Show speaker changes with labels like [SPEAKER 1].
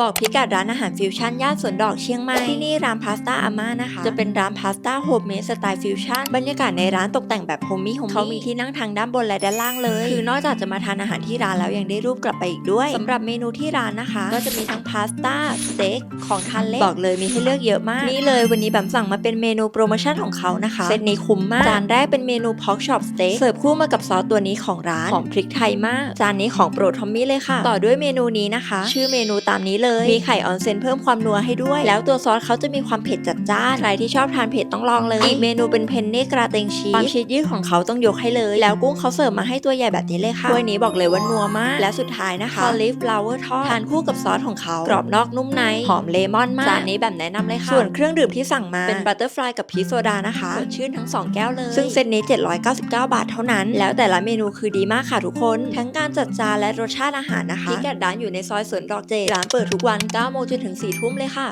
[SPEAKER 1] บอกพิกัดร้านอาหารฟิวชั่นย่านสวนดอกเชียงใหม่ ที่นี่ร้านพาสต้าอาม่านะคะ จะเป็นร้านพาสต้าโฮมเมดสไตล์ฟิวชั่นบรรยากาศในร้านตกแต่งแบบโฮมมี่โฮมเขามีที่นั่งทางด้านบนและด้านล่างเลย คือนอกจากจะมาทานอาหารที่ร้านแล้วยังได้รูปกลับไปอีกด้วยสำหรับเมนูที่ร้านนะคะ ก็จะมีทั้งพาสต้าสเต็กของทานเล่นบอกเลยมีให้เลือกเยอะมากนี่เลยวันนี้แบมสั่งมาเป็นเมนูโปรโมชั่นของเขานะคะเซตนี้คุ้มมากจานแรกเป็นเมนูพอกช็อปสเต็กเสิร์ฟคู่มากับซอสตัวนี้ของร้านหอมพริกไทยมากจานนี้ของโปรดทอมมี่เลยค่ะ ต่อด้วยเมนูนี้นะคะ ชื่อเมนูตามนี้เลยมีไข่ออนเซนเพิ่มความนัวให้ด้วย แล้วตัวซอสเขาจะมีความเผ็ดจัดจ้าน ใครที่ชอบทานเผ็ดต้องลองเลย อีกเมนูเป็นเพนเน่กราเตงชีสความชีสยืดของเขาต้องยกให้เลย แล้วกุ้งเขาเสิร์ฟมาให้ตัวใหญ่แบบนี้เลยค่ะถ้วยนี้บอกเลยว่านัวมาก และสุดท้ายนะคะคอลิฟลาวเวอร์ทอดทานคู่กับซอสของเขากรอบนอกนุ่มในหอมเลมอนมากจานนี้แบบแนะนำเลยค่ะ ส่วนเครื่องดื่มที่สั่งมาเป็นบัตเตอร์ฟลายกับพีชโซดานะคะสดชื่นทั้ง 2 แก้วเลย ซึ่งเซตนี้ 799 บาทเท่านั้น แล้วแต่ละเมนูคือดีมากค่ะทุกคน ทั้งการจัดจานและรสชาติอาหารนะคะพิกัดร้านอยู่ในซอยสวนดอกเจดร้านเปิดทุกวัน9โมงจนถึง4ทุ่มเลยค่ะ